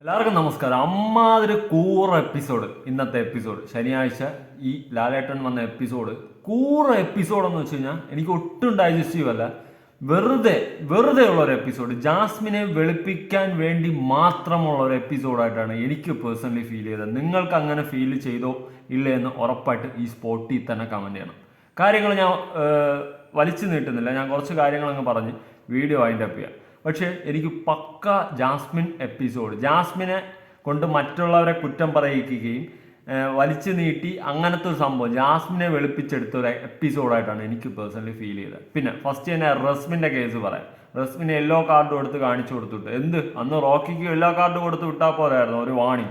എല്ലാവർക്കും നമസ്കാരം. അമ്മാതിരി കൂറ എപ്പിസോഡ് ഇന്നത്തെ എപ്പിസോഡ് ശനിയാഴ്ച ഈ ലാലേട്ടൻ വന്ന എപ്പിസോഡ് കൂറ എപ്പിസോഡ് എന്ന് വെച്ച് കഴിഞ്ഞാൽ എനിക്ക് ഒട്ടും ഡൈജസ്റ്റീവ് അല്ല വെറുതെ വെറുതെ ഉള്ള ഒരു എപ്പിസോഡ് ജാസ്മിനെ വെളുപ്പിക്കാൻ വേണ്ടി മാത്രമുള്ള ഒരു എപ്പിസോഡായിട്ടാണ് എനിക്ക് പേഴ്സണലി ഫീൽ ചെയ്തത്. നിങ്ങൾക്ക് അങ്ങനെ ഫീൽ ചെയ്തോ ഇല്ല എന്ന് ഉറപ്പായിട്ട് ഈ സ്പോട്ടിൽ തന്നെ കമന്റ് ചെയ്യണം. കാര്യങ്ങൾ ഞാൻ വലിച്ചു നീട്ടുന്നില്ല. ഞാൻ കുറച്ച് കാര്യങ്ങൾ അങ്ങ് പറഞ്ഞ് വീഡിയോ അതിന്റെ അപ്പ് ചെയ്യാം. പക്ഷേ എനിക്ക് പക്ക ജാസ്മിൻ എപ്പിസോഡ് ജാസ്മിനെ കൊണ്ട് മറ്റുള്ളവരെ കുറ്റം പറയിക്കുകയും വലിച്ചു നീട്ടി അങ്ങനത്തെ ഒരു സംഭവം ജാസ്മിനെ വെളുപ്പിച്ചെടുത്ത ഒരു എപ്പിസോഡായിട്ടാണ് എനിക്ക് പേഴ്സണലി ഫീൽ ചെയ്തത്. പിന്നെ ഫസ്റ്റ് തന്നെ റസ്മിന്റെ കേസ് പറയാം. റസ്മിന് യെല്ലോ കാർഡ് കൊടുത്ത് കാണിച്ചു കൊടുത്തിട്ട് എന്ത്? അന്ന് റോക്കിക്ക് യെല്ലോ കാർഡ് കൊടുത്ത് വിട്ടാൽ പോരായിരുന്നു ഒരു വാണി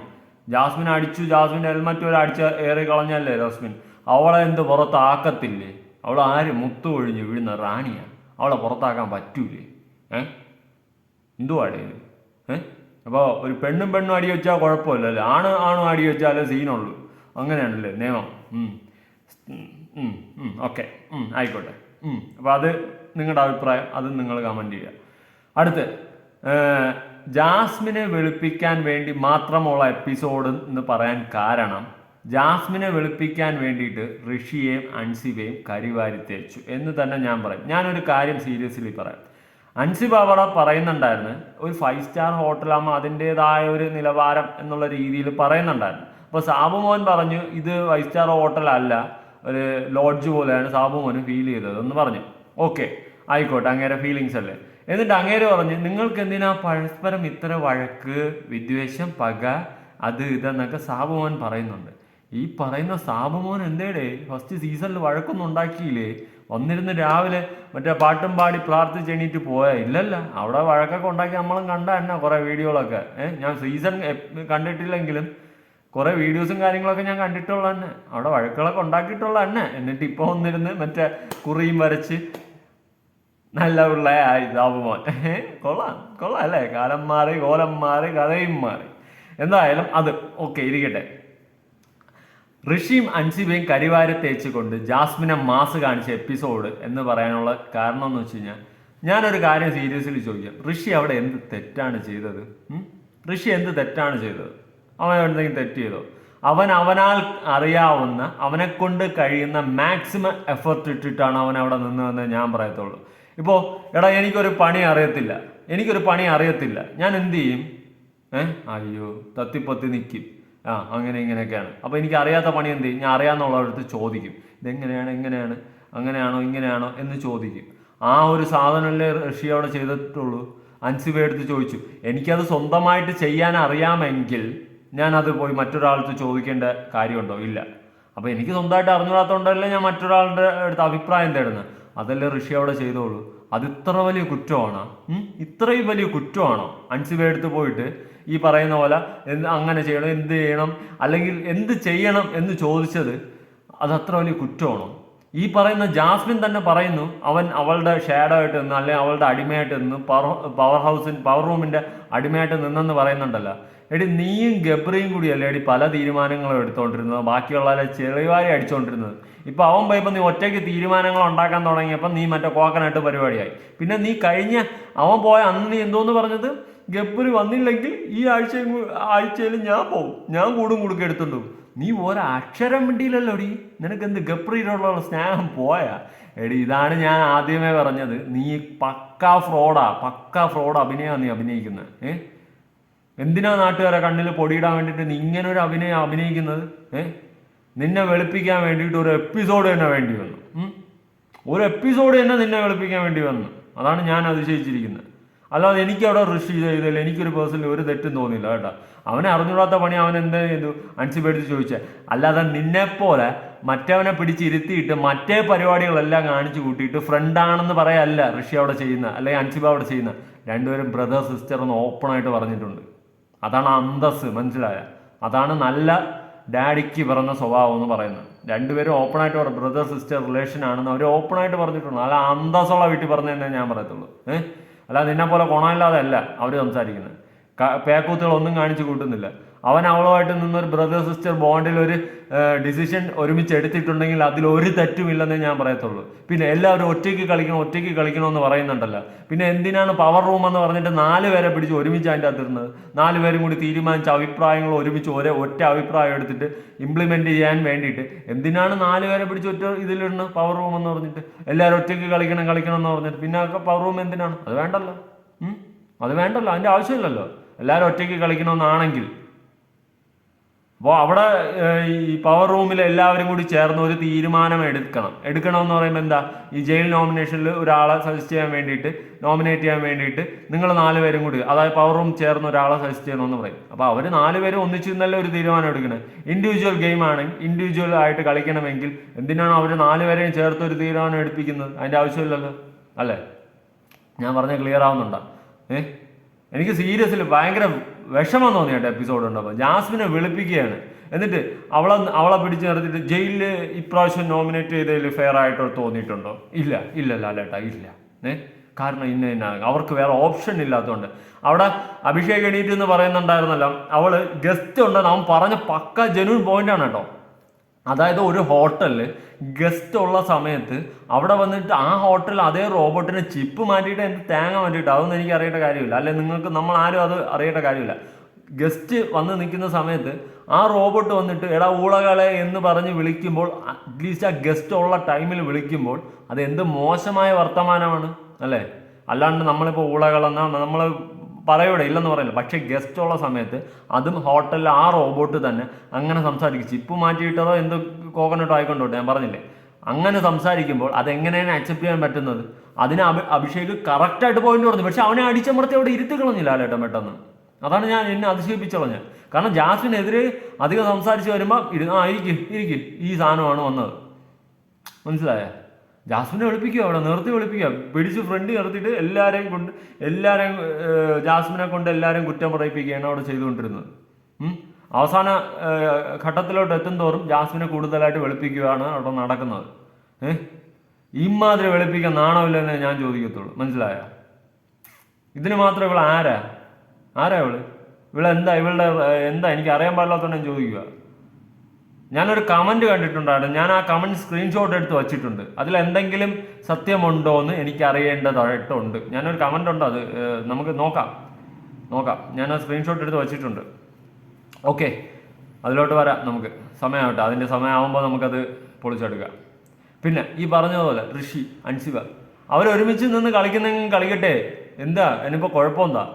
ജാസ്മിൻ അടിച്ചു ജാസ്മിൻ ഹെൽമറ്റ് വരെ അടിച്ച് ഏറി കളഞ്ഞല്ലേ റസ്മിൻ? അവളെ എന്ത് പുറത്താക്കത്തില്ലേ? അവൾ ആര് മുത്തു ഒഴിഞ്ഞ് വീഴുന്ന റാണിയാണ് അവളെ പുറത്താക്കാൻ പറ്റൂലേ? ഏ? എന്തുവാടേ ഏഹ് അപ്പോൾ ഒരു പെണ്ണും പെണ്ണും അടി വെച്ചാൽ കുഴപ്പമില്ല അല്ലേ? ആണ് ആണും അടി വെച്ചാലേ സീനുള്ളൂ. അങ്ങനെയാണല്ലേ നിയമം. ഓക്കെ. ആയിക്കോട്ടെ. അപ്പോൾ അത് നിങ്ങളുടെ അഭിപ്രായം. അത് നിങ്ങൾ കമന്റ് ചെയ്യുക. അടുത്ത് ജാസ്മിനെ വെളുപ്പിക്കാൻ വേണ്ടി മാത്രമുള്ള എപ്പിസോഡ് എന്ന് പറയാൻ കാരണം ജാസ്മിനെ വെളുപ്പിക്കാൻ വേണ്ടിയിട്ട് ഋഷിയെയും അൻസിബയും കരിവാരി തേച്ചു എന്ന് തന്നെ ഞാൻ പറയും. ഞാനൊരു കാര്യം സീരിയസ്ലി പറയാം. അൻസിബ് അവിടെ പറയുന്നുണ്ടായിരുന്നു ഒരു ഫൈവ് സ്റ്റാർ ഹോട്ടലാകുമ്പോൾ അതിന്റെതായ ഒരു നിലവാരം എന്നുള്ള രീതിയിൽ പറയുന്നുണ്ടായിരുന്നു. അപ്പോൾ സാബുമോൻ പറഞ്ഞു ഇത് ഫൈവ് സ്റ്റാർ ഹോട്ടലല്ല ഒരു ലോഡ്ജ് പോലെയാണ് സാബുമോന് ഫീൽ ചെയ്തത് എന്ന് പറഞ്ഞു. ഓക്കെ ആയിക്കോട്ടെ അങ്ങേരെ ഫീലിങ്സ് അല്ലേ? എന്നിട്ട് അങ്ങേര് പറഞ്ഞു നിങ്ങൾക്ക് എന്തിനാ പരസ്പരം ഇത്ര വഴക്ക് വിദ്വേഷം പക അത് ഇതെന്നൊക്കെ സാബുമോൻ പറയുന്നുണ്ട്? ഈ പറയുന്ന സാബുമോൻ എന്തേടേ? ഫസ്റ്റ് സീസണിൽ വഴക്കൊന്നും ഉണ്ടാക്കിയില്ലേ? വന്നിരുന്ന് രാവിലെ മറ്റേ പാട്ടും പാടി പ്രാർത്ഥിച്ച് എണീറ്റ് പോയാ. ഇല്ലല്ല അവിടെ വഴക്കൊക്കെ ഉണ്ടാക്കി നമ്മളും കണ്ട തന്നെ കുറേ വീഡിയോകളൊക്കെ. ഏഹ് ഞാൻ സീസൺ കണ്ടിട്ടില്ലെങ്കിലും കുറെ വീഡിയോസും കാര്യങ്ങളൊക്കെ ഞാൻ കണ്ടിട്ടുള്ള തന്നെ. അവിടെ വഴക്കുകളൊക്കെ ഉണ്ടാക്കിയിട്ടുള്ള തന്നെ. എന്നിട്ട് ഇപ്പോൾ വന്നിരുന്ന് മറ്റേ കുറിയും വരച്ച് നല്ല പിള്ളയായി സാബുമോൻ. കൊള്ളാം കൊള്ളാം അല്ലേ? കാലം മാറി കോലം മാറി കഥയും മാറി. എന്തായാലും അത് ഓക്കെ ഇരിക്കട്ടെ. ഋഷിയും അൻസിബയും കരിവാര തേച്ചുകൊണ്ട് ജാസ്മിനെ മാസ് കാണിച്ച എപ്പിസോഡ് എന്ന് പറയാനുള്ള കാരണം എന്ന് വെച്ച് കഴിഞ്ഞാൽ ഞാനൊരു കാര്യം സീരിയസ്ലി ചോദിക്കാം. ഋഷി അവിടെ എന്ത് തെറ്റാണ് ചെയ്തത്? ഋഷി എന്ത് തെറ്റാണ് ചെയ്തത്? അവൻ എന്തെങ്കിലും തെറ്റ് ചെയ്തോ? അവൻ അവനാൽ അറിയാവുന്ന അവനെ കൊണ്ട് കഴിയുന്ന മാക്സിമം എഫർട്ട് ഇട്ടിട്ടാണ് അവൻ അവിടെ നിന്നതെന്ന് ഞാൻ പറയത്തുള്ളൂ. ഇപ്പോൾ എടാ എനിക്കൊരു പണി അറിയത്തില്ല. എനിക്കൊരു പണി അറിയത്തില്ല. ഞാൻ എന്ത് ചെയ്യും? ഏഹ് അയ്യോ തത്തിപ്പത്തി നിൽക്കും ആ അങ്ങനെ ഇങ്ങനെയൊക്കെയാണ്. അപ്പോൾ എനിക്ക് അറിയാത്ത പണി എന്ത്? ഞാൻ അറിയാമെന്നുള്ളവരടുത്ത് ചോദിക്കും. ഇതെങ്ങനെയാണ് എങ്ങനെയാണ് അങ്ങനെയാണോ ഇങ്ങനെയാണോ എന്ന് ചോദിക്കും. ആ ഒരു സാധനമല്ലേ ഋഷി അവിടെ ചെയ്തിട്ടുള്ളൂ? അൻസിബ എടുത്ത് ചോദിച്ചു. എനിക്കത് സ്വന്തമായിട്ട് ചെയ്യാൻ അറിയാമെങ്കിൽ ഞാൻ അത് പോയി മറ്റൊരാളടുത്ത് ചോദിക്കേണ്ട കാര്യമുണ്ടോ? ഇല്ല. അപ്പോൾ എനിക്ക് സ്വന്തമായിട്ട് അറിഞ്ഞുകൂടാത്തതുകൊണ്ടല്ലേ ഞാൻ മറ്റൊരാളുടെ അടുത്ത് അഭിപ്രായം തേടുന്നത് അതല്ലേ ഋഷി അവിടെ ചെയ്തോളൂ. അത് ഇത്ര വലിയ കുറ്റമാണോ? ഇത്രയും വലിയ കുറ്റമാണോ? അൻസിബ എടുത്ത് പോയിട്ട് ഈ പറയുന്ന പോലെ എന്ത് അങ്ങനെ ചെയ്യണം എന്ത് ചെയ്യണം അല്ലെങ്കിൽ എന്ത് ചെയ്യണം എന്ന് ചോദിച്ചത് അത് അത്ര വലിയ കുറ്റമാണോ? ഈ പറയുന്ന ജാസ്മിൻ തന്നെ പറയുന്നു അവൻ അവളുടെ ഷാഡോ ആയിട്ട് നിന്ന് അല്ലെങ്കിൽ അവളുടെ അടിമയായിട്ട് നിന്ന് പവർ പവർ ഹൗസിൻ പവർ റൂമിന്റെ അടിമയായിട്ട് നിന്നെന്ന് പറയുന്നുണ്ടല്ലോ. എടി നീയും ഗബ്രിയും കൂടിയല്ലേ എടി പല തീരുമാനങ്ങളും എടുത്തുകൊണ്ടിരുന്നത് ബാക്കിയുള്ളവരെ ചെളിവാരി അടിച്ചുകൊണ്ടിരുന്നത് ഇപ്പോൾ അവൻ പോയപ്പോൾ നീ ഒറ്റയ്ക്ക് തീരുമാനങ്ങൾ ഉണ്ടാക്കാൻ തുടങ്ങിയപ്പോൾ നീ മറ്റേ കോക്കനട്ട് പരിപാടിയായി. പിന്നെ നീ കഴിഞ്ഞ അവൻ പോയ അന്ന് നീ എന്തോന്ന് പറഞ്ഞത്? ഗബ്രി വന്നില്ലെങ്കിൽ ഈ ആഴ്ച ആഴ്ചയിൽ ഞാൻ പോകും ഞാൻ കൂടും കുടുക്ക എടുത്തുണ്ടു നീ ഒരക്ഷരം മിണ്ടിയില്ലല്ലോ എടി നിനക്ക് എന്ത് ഗപ്രീനോടുള്ള സ്നേഹം പോയാ? എടി ഇതാണ് ഞാൻ ആദ്യമേ പറഞ്ഞത്. നീ പക്കാ ഫ്രോഡാ പക്കാ ഫ്രോഡ് അഭിനയമാണ് നീ അഭിനയിക്കുന്നത്. ഏ? എന്തിനാ നാട്ടുകാരെ കണ്ണിൽ പൊടിയിടാൻ വേണ്ടിയിട്ട് നീ ഇങ്ങനെ ഒരു അഭിനയം അഭിനയിക്കുന്നത്? ഏ? നിന്നെ വെളുപ്പിക്കാൻ വേണ്ടിയിട്ട് ഒരു എപ്പിസോഡ് തന്നെ വേണ്ടി വന്നു. ഒരു എപ്പിസോഡ് തന്നെ നിന്നെ വെളുപ്പിക്കാൻ വേണ്ടി വന്നു. അതാണ് ഞാൻ അതിശയിച്ചിരിക്കുന്നത്. അല്ലാതെ എനിക്ക് അവിടെ ഋഷി ചെയ്തതിൽ എനിക്കൊരു പേഴ്സണലി ഒരു തെറ്റും തോന്നിയില്ല കേട്ടോ. അവനെ അറിഞ്ഞൂടാത്ത പണി അവൻ എന്താ ചെയ്തു? അൻസിപ്പെടുത്ത് ചോദിച്ചേ. അല്ലാതെ നിന്നെപ്പോലെ മറ്റവനെ പിടിച്ചിരുത്തിയിട്ട് മറ്റേ പരിപാടികളെല്ലാം കാണിച്ചു കൂട്ടിയിട്ട് ഫ്രണ്ടാണെന്ന് പറയല്ല ഋഷി അവിടെ ചെയ്യുന്ന അല്ലെങ്കിൽ അൻസിബ അവിടെ ചെയ്യുന്ന രണ്ടുപേരും ബ്രദർ സിസ്റ്റർ എന്ന് ഓപ്പണായിട്ട് പറഞ്ഞിട്ടുണ്ട്. അതാണ് അന്തസ് മനസ്സിലായ? അതാണ് നല്ല ഡാഡിക്ക് പറഞ്ഞ സ്വഭാവം എന്ന് പറയുന്നത്. രണ്ടുപേരും ഓപ്പണായിട്ട് പറഞ്ഞു ബ്രദർ സിസ്റ്റർ റിലേഷൻ ആണെന്ന് അവർ ഓപ്പണായിട്ട് പറഞ്ഞിട്ടുണ്ട്. നല്ല അന്തസ്സുള്ള വീട്ടിൽ പറഞ്ഞു തന്നെ ഞാൻ പറയത്തുള്ളൂ. ഏഹ് അല്ലാതെ നിന്നെ പോലെ ഗുണമില്ലാതെ അല്ല അവർ സംസാരിക്കുന്നത്. പേക്കൂത്തുകൾ ഒന്നും കാണിച്ചു കൂട്ടുന്നില്ല. അവൻ അവളുമായിട്ട് നിന്നൊരു ബ്രദർ സിസ്റ്റർ ബോണ്ടിൽ ഒരു ഡിസിഷൻ ഒരുമിച്ച് എടുത്തിട്ടുണ്ടെങ്കിൽ അതിൽ ഒരു തെറ്റുമില്ലെന്നേ ഞാൻ പറയത്തുള്ളൂ. പിന്നെ എല്ലാവരും ഒറ്റയ്ക്ക് കളിക്കണം ഒറ്റയ്ക്ക് കളിക്കണമെന്ന് പറയുന്നുണ്ടല്ലോ. പിന്നെ എന്തിനാണ് പവർ റൂം എന്ന് പറഞ്ഞിട്ട് നാല് പേരെ പിടിച്ച് ഒരുമിച്ച് അതിന്റെ അകത്തിരുന്നത് നാല് പേരും കൂടി തീരുമാനിച്ച അഭിപ്രായങ്ങൾ ഒരുമിച്ച് ഒരേ ഒറ്റ അഭിപ്രായം എടുത്തിട്ട് ഇംപ്ലിമെന്റ് ചെയ്യാൻ വേണ്ടിയിട്ട് എന്തിനാണ് നാല് പേരെ പിടിച്ച് ഒറ്റ ഇതിലിടുന്നത് പവർ റൂം എന്ന് പറഞ്ഞിട്ട്? എല്ലാവരും ഒറ്റയ്ക്ക് കളിക്കണം കളിക്കണം എന്ന് പറഞ്ഞിട്ട്. പിന്നെ പവർ റൂം എന്തിനാണ്? അത് വേണ്ടല്ലോ. അത് വേണ്ടല്ലോ. അതിന്റെ ആവശ്യമില്ലല്ലോ. എല്ലാവരും ഒറ്റയ്ക്ക് കളിക്കണമെന്നാണെങ്കിൽ. അപ്പോൾ അവിടെ ഈ പവർ റൂമിൽ എല്ലാവരും കൂടി ചേർന്ന് ഒരു തീരുമാനം എടുക്കണം. എടുക്കണം എന്ന് പറയുമ്പോൾ എന്താ? ഈ ജയിൽ നോമിനേഷനിൽ ഒരാളെ സജസ്റ്റ് ചെയ്യാൻ വേണ്ടിയിട്ട് നോമിനേറ്റ് ചെയ്യാൻ വേണ്ടിയിട്ട് നിങ്ങൾ നാല് പേരും കൂടി അതായത് പവർ റൂം ചേർന്ന് ഒരാളെ സജസ്റ്റ് ചെയ്യണമെന്ന് പറയും. അപ്പോൾ അവർ നാല് പേരും ഒന്നിച്ച് നിന്നല്ലേ ഒരു തീരുമാനം എടുക്കണം? ഇൻഡിവിജ്വൽ ഗെയിം ആണെങ്കിൽ ഇൻഡിവിജ്വൽ ആയിട്ട് കളിക്കണമെങ്കിൽ എന്തിനാണ് അവർ നാല് പേരെയും ചേർത്ത് ഒരു തീരുമാനം എടുപ്പിക്കുന്നത്? അതിന്റെ ആവശ്യമില്ലല്ലോ. അല്ലേ? ഞാൻ പറഞ്ഞ ക്ലിയർ ആവുന്നുണ്ടോ? ഏ? എനിക്ക് സീരിയസിൽ ഭയങ്കര വിഷമം തോന്നി കേട്ടോ എപ്പിസോഡ് ഉണ്ടപ്പോൾ ജാസ്മിനെ വിളിപ്പിക്കുകയാണ്. എന്നിട്ട് അവളെ അവളെ പിടിച്ച് നിർത്തിയിട്ട് ജയിലിൽ ഇപ്രാവശ്യം നോമിനേറ്റ് ചെയ്തതിൽ ഫെയർ ആയിട്ടോ തോന്നിയിട്ടുണ്ടോ? ഇല്ല ഇല്ല ലാലേട്ടാ ഇല്ല. ഏ? കാരണം ഇന്ന ഇന്ന അവർക്ക് വേറെ ഓപ്ഷൻ ഇല്ലാത്തതുകൊണ്ട് അവിടെ അഭിഷേക് എണീറ്റ് എന്ന് പറയുന്നുണ്ടായിരുന്നല്ലോ. അവൾ ഗസ്റ്റ് ഉണ്ടെന്ന് അവൻ പറഞ്ഞ പക്ക ജനുവിൻ പോയിന്റാണ് കേട്ടോ. അതായത് ഒരു ഹോട്ടലിൽ ഗസ്റ്റ് ഉള്ള സമയത്ത് അവിടെ വന്നിട്ട് ആ ഹോട്ടലിൽ അതേ റോബോട്ടിന് ചിപ്പ് മാറ്റിയിട്ട് എന്ത് തേങ്ങ മാറ്റിയിട്ട് അതൊന്നും എനിക്ക് അറിയേണ്ട കാര്യമില്ല. അല്ലെ നിങ്ങൾക്ക് നമ്മൾ ആരും അത് അറിയേണ്ട കാര്യമില്ല. ഗസ്റ്റ് വന്ന് നിൽക്കുന്ന സമയത്ത് ആ റോബോട്ട് വന്നിട്ട് എടാ ഊളകളെ എന്ന് പറഞ്ഞ് വിളിക്കുമ്പോൾ അറ്റ്ലീസ്റ്റ് ആ ഗസ്റ്റ് ഉള്ള ടൈമിൽ വിളിക്കുമ്പോൾ അത് എന്ത് മോശമായ വർത്തമാനമാണ്? അല്ലേ? അല്ലാണ്ട് നമ്മളിപ്പോൾ ഊളകളെന്നാ നമ്മൾ പറയൂടെ ഇല്ലെന്ന് പറയില്ല പക്ഷേ ഗസ്റ്റ് ഉള്ള സമയത്ത് അതും ഹോട്ടലിൽ ആ റോബോട്ട് തന്നെ അങ്ങനെ സംസാരിക്കും. ചിപ്പ് മാറ്റിയിട്ടതോ എന്ത് കോക്കനട്ടോ ആയിക്കൊണ്ടോട്ടെ ഞാൻ പറഞ്ഞില്ലേ? അങ്ങനെ സംസാരിക്കുമ്പോൾ അതെങ്ങനെയാണ് അക്സെപ്റ്റ് ചെയ്യാൻ പറ്റുന്നത്? അതിന് അഭി അഭിഷേക് കറക്റ്റായിട്ട് പോയിന്റ് പറഞ്ഞു പക്ഷെ അവനെ അടിച്ചമർത്തി അവിടെ ഇരുത്തി കളഞ്ഞില്ല ലാലേട്ടൻ പെട്ടെന്ന്. അതാണ് ഞാൻ എന്നെ അതിശയിപ്പിച്ച് കളഞ്ഞത്. കാരണം ജാസ്മിനെതിരെ അധികം സംസാരിച്ച് വരുമ്പോൾ ഇരുന്ന് ആ ഇരിക്കും ഇരിക്കും. ഈ സാധനമാണ് വന്നത്. മനസ്സിലായ? ജാസ്മിനെ വിളിപ്പിക്കുക അവിടെ നിർത്തി വിളിപ്പിക്കുക പിടിച്ച് ഫ്രണ്ട് നിർത്തിയിട്ട് എല്ലാവരെയും കൊണ്ട് എല്ലാവരെയും ജാസ്മിനെ കൊണ്ട് എല്ലാവരെയും കുറ്റം പറയിപ്പിക്കുകയാണ് അവിടെ ചെയ്തുകൊണ്ടിരുന്നത്. അവസാന ഘട്ടത്തിലോട്ട് എത്തും തോറും ജാസ്മിനെ കൂടുതലായിട്ട് വെളുപ്പിക്കുകയാണ് അവിടെ നടക്കുന്നത്. ഏഹ് ഇമാതിരി വെളുപ്പിക്കാൻ നാണമില്ലെന്നേ ഞാൻ ചോദിക്കത്തുള്ളൂ. മനസ്സിലായ? ഇതിന് മാത്രം ഇവൾ ആരാ? ആരാ ഇവൾ? ഇവളെന്താ? ഇവളുടെ എന്താ? എനിക്ക് അറിയാൻ പാടില്ലാത്തതുകൊണ്ട് ഞാൻ ചോദിക്കുക ഞാനൊരു കമന്റ് കണ്ടിട്ടുണ്ടായിരുന്നു. ഞാൻ ആ കമന്റ് സ്ക്രീൻഷോട്ട് എടുത്ത് വച്ചിട്ടുണ്ട്. അതിൽ എന്തെങ്കിലും സത്യമുണ്ടോ എന്ന് എനിക്ക് അറിയേണ്ടതായിട്ടുണ്ട് ഞാനൊരു കമന്റ് ഉണ്ട് അത്? നമുക്ക് നോക്കാം. നോക്കാം. ഞാൻ ആ സ്ക്രീൻഷോട്ട് എടുത്ത് വച്ചിട്ടുണ്ട്. ഓക്കെ അതിലോട്ട് വരാം നമുക്ക്. സമയമാവട്ടെ. അതിന്റെ സമയമാകുമ്പോൾ നമുക്കത് പൊളിച്ചെടുക്കാം. പിന്നെ ഈ പറഞ്ഞതുപോലെ ഋഷി അൻസിബ അവരൊരുമിച്ച് നിന്ന് കളിക്കുന്നെങ്കിൽ കളിക്കട്ടെ. എന്താ? എനിപ്പോൾ കുഴപ്പമെന്താ?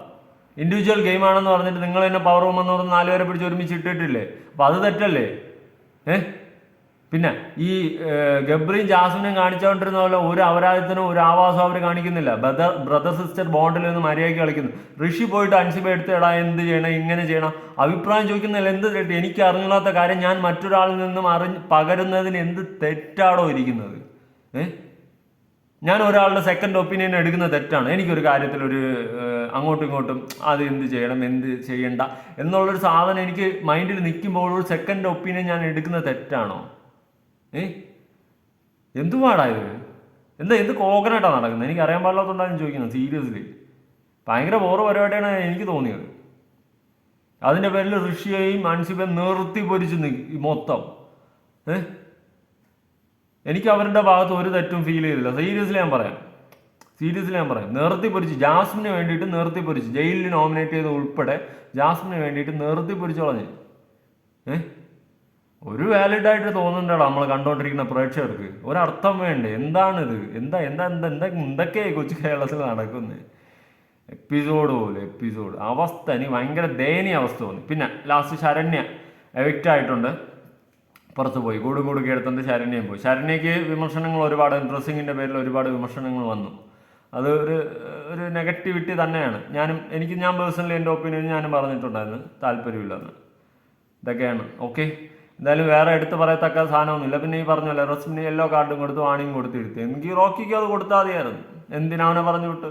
ഇൻഡിവിജ്വൽ ഗെയിമാണെന്ന് പറഞ്ഞിട്ട് നിങ്ങൾ തന്നെ പവർ റൂം എന്ന് പറഞ്ഞ് നാലുപേരെ പിടിച്ച് ഒരുമിച്ച് ഇട്ടിട്ടില്ലേ? അപ്പോൾ അത് തെറ്റല്ലേ? ഏ? പിന്നെ ഈ ഗബ്രിയും ജാസ്മിനും കാണിച്ചുകൊണ്ടിരുന്ന പോലെ ഒരു അപരാധത്തിനും ഒരു ആവാസം അവർ കാണിക്കുന്നില്ല. ബ്രദർ ബ്രദർ സിസ്റ്റർ ബോണ്ടിൽ നിന്ന് മര്യാദയ്ക്ക് കളിക്കുന്നു. ഋഷി പോയിട്ട് അൻസിബ എടുത്ത് എടാ എന്ത് ചെയ്യണം ഇങ്ങനെ ചെയ്യണം. അഭിപ്രായം ചോദിക്കുന്നില്ല എന്ത് തെറ്റ്? എനിക്ക് അറിഞ്ഞില്ലാത്ത കാര്യം ഞാൻ മറ്റൊരാളിൽ നിന്നും അറിഞ്ഞ് പകരുന്നതിന് എന്ത് തെറ്റാടോ ഇരിക്കുന്നത്. ഏ? ഞാൻ ഒരാളുടെ സെക്കൻഡ് ഒപ്പീനിയൻ എടുക്കുന്നത് തെറ്റാണ്. എനിക്കൊരു കാര്യത്തിൽ ഒരു അങ്ങോട്ടും ഇങ്ങോട്ടും അത് എന്ത് ചെയ്യണം എന്ത് ചെയ്യണ്ട എന്നുള്ളൊരു സാധനം എനിക്ക് മൈൻഡിൽ നിൽക്കുമ്പോൾ ഒരു സെക്കൻഡ് ഒപ്പീനിയൻ ഞാൻ എടുക്കുന്നത് തെറ്റാണോ? ഏ? എന്തുപാടായത് എന്താ എന്ത് കോക്കനായിട്ടാണ് നടക്കുന്നത്? എനിക്ക് അറിയാൻ പാടില്ലാത്തതുകൊണ്ടാണ് ചോദിക്കുന്നത് സീരിയസ്ലി ഭയങ്കര ബോറ് പരിപാടിയാണ് എനിക്ക് തോന്നിയത്. അതിന്റെ പേരിൽ ഋഷിയെയും അൻസിബയും നിർത്തി പൊരിച്ച് മൊത്തം. ഏഹ് എനിക്ക് അവരുടെ ഭാഗത്ത് ഒരു തെറ്റും ഫീൽ ചെയ്തില്ല. സീരിയസ്ലി ഞാൻ പറയാം. സീരിയസ്ലി ഞാൻ പറയാം. നിർത്തി പൊരിച്ച്. ജാസ്മിന് വേണ്ടിയിട്ട് നിർത്തി പൊരിച്ച്. ജയിലിൽ നോമിനേറ്റ് ചെയ്ത് ഉൾപ്പെടെ ജാസ്മിന് വേണ്ടിയിട്ട് നിർത്തി പൊരിച്ച് കളഞ്ഞ്. ഏ? ഒരു വാലിഡ് ആയിട്ട് തോന്നുന്നുണ്ടോ നമ്മൾ കണ്ടോണ്ടിരിക്കുന്ന പ്രേക്ഷകർക്ക്. ഒരർത്ഥം വേണ്ടേ? എന്താണിത്? എന്താ എന്താ എന്താ എന്താ എന്തൊക്കെയായി കൊച്ചു കേരളത്തിൽ നടക്കുന്നത് എപ്പിസോഡ് പോലെ എപ്പിസോഡ് അവസ്ഥ എനിക്ക് ഭയങ്കര ദയനീയ അവസ്ഥ തോന്നി. പിന്നെ ലാസ്റ്റ് ശരണ്യ എവിക്റ്റ് ആയിട്ടുണ്ട്. പുറത്ത് പോയി. കൂടും കൂടും എടുത്തുകൊണ്ട് ശരണ്യം പോയി. ശരണ്യക്ക് വിമർശനങ്ങൾ ഒരുപാട് ഡ്രസ്സിങ്ങിന്റെ പേരിൽ ഒരുപാട് വിമർശനങ്ങൾ വന്നു. അത് ഒരു ഒരു നെഗറ്റിവിറ്റി തന്നെയാണ്. ഞാനും എനിക്ക് ഞാൻ പേഴ്സണലി എന്റെ ഒപ്പീനിയൻ ഞാനും പറഞ്ഞിട്ടുണ്ടായിരുന്നു താല്പര്യമില്ലെന്ന്. ഇതൊക്കെയാണ്. ഓക്കെ? എന്തായാലും വേറെ എടുത്ത് പറയത്തക്ക സാധനമൊന്നുമില്ല. പിന്നെ ഈ പറഞ്ഞല്ലോ റസ്മിന് യെല്ലോ കാർഡും കൊടുത്ത് വാണിയും കൊടുത്തിരുത്തി എനിക്ക് റോക്കിക്ക് അത് കൊടുത്താൽ മതിയായിരുന്നു. എന്തിനാ അവനെ പറഞ്ഞു വിട്ട്?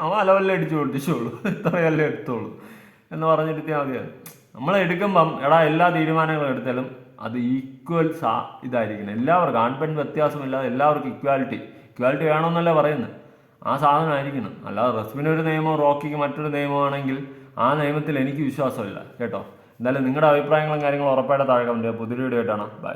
അവൻ അലവല്ലേ അടിച്ചു പൊട്ടിച്ചോളൂ ഇത്രയല്ലേ എടുത്തോളൂ എന്ന് പറഞ്ഞിരുത്തിയാൽ മതിയായിരുന്നു. നമ്മൾ എടുക്കുമ്പം എടാ എല്ലാ തീരുമാനങ്ങളും എടുത്താലും അത് ഈക്വൽ സാ ഇതായിരിക്കണം. എല്ലാവർക്കും ആൺപെൺ വ്യത്യാസമില്ലാതെ എല്ലാവർക്കും ഇക്വാലിറ്റി ഇക്വാലിറ്റി വേണമെന്നല്ല പറയുന്നത്? ആ സാധനം ആയിരിക്കണം അല്ലാതെ റസ്മിന് ഒരു നിയമം റോക്കിക്ക് മറ്റൊരു നിയമമാണെങ്കിൽ ആ നിയമത്തിൽ എനിക്ക് വിശ്വാസമില്ല. കേട്ടോ? എന്തായാലും നിങ്ങളുടെ അഭിപ്രായങ്ങളും കാര്യങ്ങളും ഉറപ്പായിട്ട് താഴെ കമന്റ് പുതിയ വീഡിയോ ആയിട്ടാണ് ബൈ